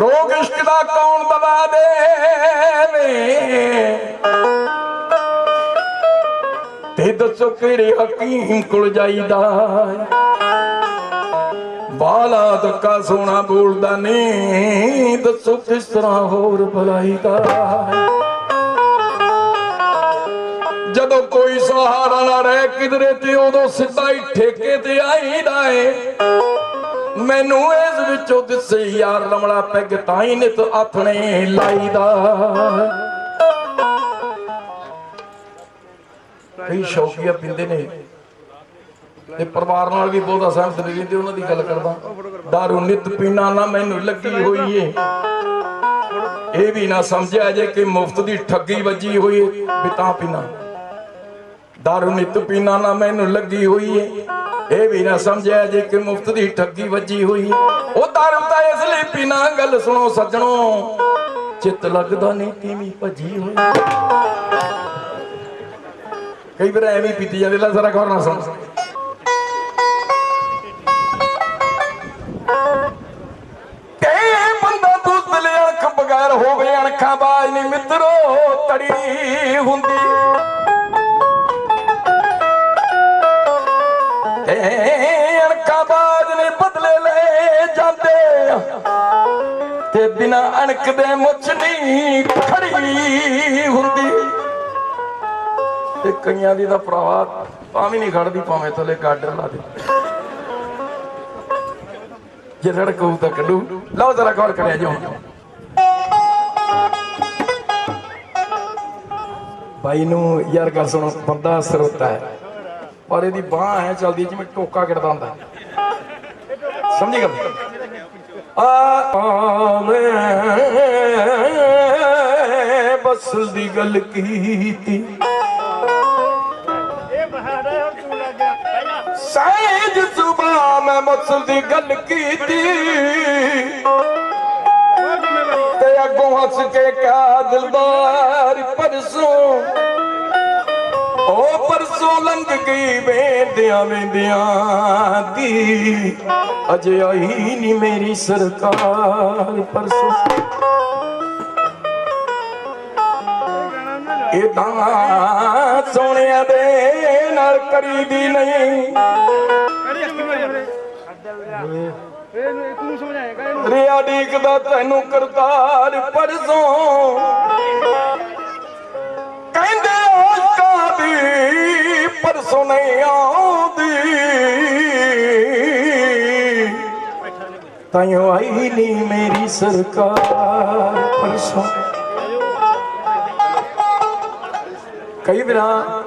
ਰੋਗ ਇਸ਼ਕ ਦਾ ਕੌਣ ਦਵਾ ਦੇਵੇ? ਤੇ ਦੱਸੋ ਕਿਹੜੇ ਹਕੀਮ ਕੋਲ ਜਾਈਦਾ ਬਾਲਾ ਧੱਕਾ ਸੋਨਾ ਬੋਲਦਾ ਨਹੀਂ, ਦੱਸੋ ਕਿਸ ਤਰ੍ਹਾਂ ਹੋਰ ਭਲਾਈਦਾ ਜਦੋਂ ਕੋਈ ਸਹਾਰਾ ਨਾ ਰਹਿ ਕਿਧਰੇ ਤੇ ਉਦੋਂ ਸਿੱਧਾ ਹੀ ਠੇਕੇ ਤੇ ਆਈਦਾ ਏ। ਮੈਨੂੰ ਇਸ ਵਿੱਚੋਂ ਦਿਸੇ ਯਾਰ ਲਮੜਾ ਪੈਗ ਤਾਂ ਹੀ ਨਿਤ ਆਥਣੇ ਲਾਈਦਾ। ਕਈ ਸ਼ੌਕੀਆ ਪਿੰਦੇ ਨੇ। ਤੇ ਪਰਿਵਾਰ ਨਾਲ ਵੀ ਬਹੁਤ ਅਸਹਿਮਤ ਨੇ ਰਹਿੰਦੇ, ਉਹਨਾਂ ਦੀ ਗੱਲ ਕਰਦਾ। ਦਾਰੂ ਨਿਤ ਪੀਣਾ ਨਾ ਮੈਨੂੰ ਲੱਗੀ ਹੋਈ ਏ ਇਹ ਵੀ ਨਾ ਸਮਝਿਆ ਜੇ ਕਿ ਮੁਫਤ ਦੀ ਠੱਗੀ ਵੱਜੀ ਹੋਈ ਏ ਵੀ ਤਾਂ ਪੀਣਾ। ਦਾਰੂ ਨਿਤ ਪੀਣਾ ਨਾ ਮੈਨੂੰ ਲੱਗੀ ਹੋਈ ਏ ਇਹ ਵੀ ਨਾ ਸਮਝਿਆ ਜੇ ਕਿ ਮੁਫਤ ਦੀ ਠੱਗੀ ਵੱਜੀ ਹੋਈ। ਉਹ ਦਾਰੂ ਤਾਂ ਇਸ ਲਈ ਪੀਣਾ ਗੱਲ ਸੁਣੋ ਸੱਜਣੋ। ਚਿੱਤ ਲੱਗਦਾ ਨਹੀਂ ਤੀਵੀਂ ਭੱਜੀ ਹੋਈ। ਕਈ ਵਾਰ ਐਵੇਂ ਪੀਤੀ ਜਾਂਦੇ, ਲੈ ਜ਼ਰਾ ਗੌਰ ਨਾਲ ਸੁਣ। ਕਈ ਬੰਦਾ ਦੁੱਧ ਲੈ ਅੱਖ ਬਗੈਰ ਹੋਵੇ ਅਣਖਾਂ ਬਾਜ ਨਹੀਂ ਮਿੱਤਰੋ। ਤੇ ਬਿਨਾ ਅਣਖ ਦੇ ਮੁੱਛ ਨਹੀਂ ਖੜੀ ਹੁੰਦੀ। ਤੇ ਕਈਆਂ ਦੀ ਤਾਂ ਭਰਾਵਾ ਤਾਂ ਨਹੀਂ ਖੜਦੀ, ਭਾਵੇਂ ਥੱਲੇ ਗਾਡਰ ਲਾ ਦੇ। ਜੇ ਰੜਕੂ ਤਾਂ ਕੱਢੂ। ਲਓ ਜ਼ਰਾ ਗੌਰ ਕਰਿਆ ਜੀ ਹੁਣ ਬਾਈ ਨੂੰ ਯਾਰ ਗੱਲ ਸੁਣੋ, ਬੰਦਾ ਸਰੋਤਾ ਹੈ। ਪਰ ਇਹਦੀ ਬਾਹ ਐ ਚੱਲਦੀ ਜਿਵੇਂ ਟੋਕਾ ਕਿੜਦਾ ਹੁੰਦਾ। ਸਮਝੀ ਗੱਲ? ਆ ਮੈਂ ਬਸਲ ਦੀ ਗੱਲ ਕੀਤੀ। ਸਹਿਜ ਸੁਬਾ ਮੈਂ ਮਸਲ ਦੀ ਗੱਲ ਕੀਤੀ। ਤੇ ਅੱਗੋਂ ਹੱਸ ਕੇ ਕਾ ਦਿਲਦਾਰ ਪਰਸੋਂ। ਉਹ ਪਰਸੋਂ ਲੰਘ ਗਈ ਵੇਂਦਿਆਂ ਵੇਂਦਿਆਂ ਦੀ ਅਜੇ ਆਈ ਨਹੀਂ ਮੇਰੀ ਸਰਕਾਰ ਪਰਸੋਂ ਇਹ ਤਾਂ ਸੋਹਣਿਆਂ ਦੇ ਨਾਲ ਕਰੀ ਦੀ ਨਹੀਂ। ਤੂੰ ਸਮਝਾਏਗਾ ਇਹਨੂੰ ਤੈਨੂੰ ਕਰਤਾਰ ਪਰਸੋਂ ਤਾਈਓ ਆਈ ਨਹੀਂ ਮੇਰੀ ਸਰਕਾਰ। ਪਰਸੋਂ ਕਈ ਵਾਰ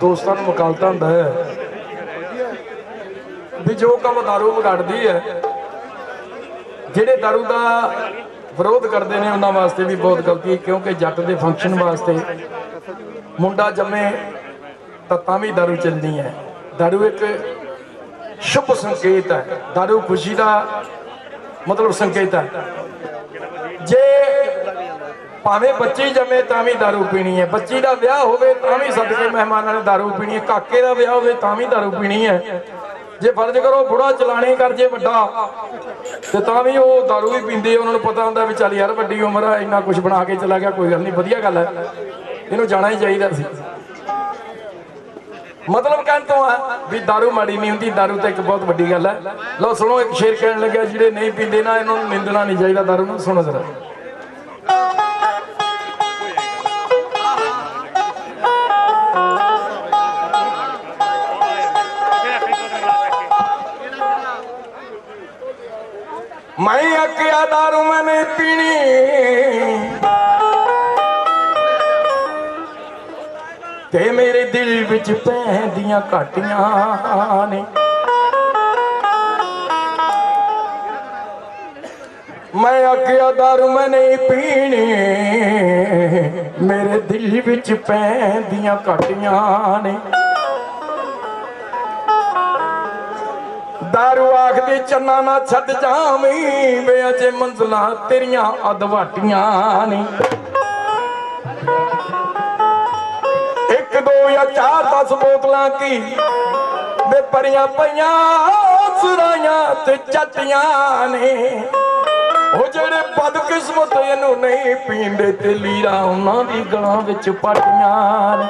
ਦੋਸਤਾਂ ਨੂੰ ਮੁਕਾਲਤਾ ਹੁੰਦਾ ਹੈ ਵੀ ਜੋ ਕੰਮ ਦਾਰੂ ਵਿਗੜਦੀ ਹੈ, ਜਿਹੜੇ ਦਾਰੂ ਦਾ ਵਿਰੋਧ ਕਰਦੇ ਨੇ ਉਹਨਾਂ ਵਾਸਤੇ ਵੀ ਬਹੁਤ ਗਲਤੀ ਹੈ, ਕਿਉਂਕਿ ਜੱਟ ਦੇ ਫੰਕਸ਼ਨ ਵਾਸਤੇ ਮੁੰਡਾ ਜੰਮੇ ਤਾਂ ਤਾਂ ਵੀ ਦਾਰੂ ਚੱਲਦੀ ਹੈ। ਦਾਰੂ ਇੱਕ ਸ਼ੁਭ ਸੰਕੇਤ ਹੈ। ਦਾਰੂ ਖੁਸ਼ੀ ਦਾ ਮਤਲਬ ਸੰਕੇਤ ਹੈ ਜੇ ਭਾਵੇਂ ਬੱਚੀ ਜੰਮੇ ਤਾਂ ਵੀ ਦਾਰੂ ਪੀਣੀ ਹੈ, ਬੱਚੀ ਦਾ ਵਿਆਹ ਹੋਵੇ ਤਾਂ ਵੀ ਸਦਕੇ ਮਹਿਮਾਨਾਂ ਨੇ ਦਾਰੂ ਪੀਣੀ ਹੈ, ਕਾਕੇ ਦਾ ਵਿਆਹ ਹੋਵੇ ਤਾਂ ਵੀ ਦਾਰੂ ਪੀਣੀ ਹੈ। ਜੇ ਫਰਜ਼ ਕਰੋ ਬੁੜਾ ਚਲਾਣੇ ਕਰ ਜੇ ਵੱਡਾ, ਤੇ ਤਾਂ ਵੀ ਉਹ ਦਾਰੂ ਵੀ ਪੀਂਦੇ ਉਹਨਾਂ ਨੂੰ ਪਤਾ ਹੁੰਦਾ ਵੀ ਚੱਲ ਯਾਰ ਵੱਡੀ ਉਮਰ ਆ, ਇੰਨਾ ਕੁਝ ਬਣਾ ਕੇ ਚਲਾ ਗਿਆ, ਕੋਈ ਗੱਲ ਨਹੀਂ, ਵਧੀਆ ਗੱਲ ਹੈ। ਇਹਨੂੰ ਜਾਣਾ ਹੀ ਚਾਹੀਦਾ ਸੀ। ਮਤਲਬ ਕਹਿਣ ਤੋਂ ਆ ਵੀ ਦਾਰੂ ਮਾੜੀ ਨਹੀਂ ਹੁੰਦੀ ਦਾਰੂ ਤਾਂ ਇੱਕ ਬਹੁਤ ਵੱਡੀ ਗੱਲ ਹੈ। ਲਓ, ਸੁਣੋ, ਇੱਕ ਸ਼ੇਰ ਕਹਿਣ ਲੱਗਿਆ, ਜਿਹੜੇ ਨਹੀਂ ਪੀਂਦੇ ਨਾ, ਇਹਨਾਂ ਨੂੰ ਨਿੰਦਣਾ ਨਹੀਂ ਚਾਹੀਦਾ ਦਾਰੂ ਨੂੰ ਸੁਣੋ ਜ਼ਰਾ। ਮੈਂ ਆਖਿਆ ਦਾਰੂ ਮੈਨੇ ਪੀਣੀ। ਦਿਲ ਵਿੱਚ ਪੈਂਦੀਆਂ ਘਾਟੀਆਂ ਨੇ। ਮੈਂ ਆਖਿਆ ਦਾਰੂ ਮੈਂ ਨਹੀਂ ਪੀਣੀ। ਮੇਰੇ ਦਿਲ ਵਿੱਚ ਪੈਂਦੀਆਂ ਘਾਟੀਆਂ ਨੇ। ਦਾਰੂ ਆਖਦੀ, ਚੰਨਾ ਨਾ ਛੱਡ ਜਾਵੀਂ। ਵੇ ਅਜੇ ਮੰਜ਼ਲਾਂ ਤੇਰੀਆਂ ਅਦਵਾਟੀਆਂ ਨੇ। ਇੱਕ ਚਾਰ ਦਸ ਬੋਤਲਾਂ ਕੀ? ਵੇ ਪਰੀਆਂ ਪਈਆਂ, ਸੁਰਾਈਆਂ ਤੇ ਚੱਟੀਆਂ ਨੇ। ਉਹ ਜਿਹੜੇ ਬਦਕਿਸਮਤ ਇਹਨੂੰ ਨਹੀਂ ਪੀਂਦੇ ਤੇ ਲੀਰਾ ਉਹਨਾਂ ਦੀ ਗਲਾਂ ਵਿੱਚ ਪਟੀਆਂ ਨੇ।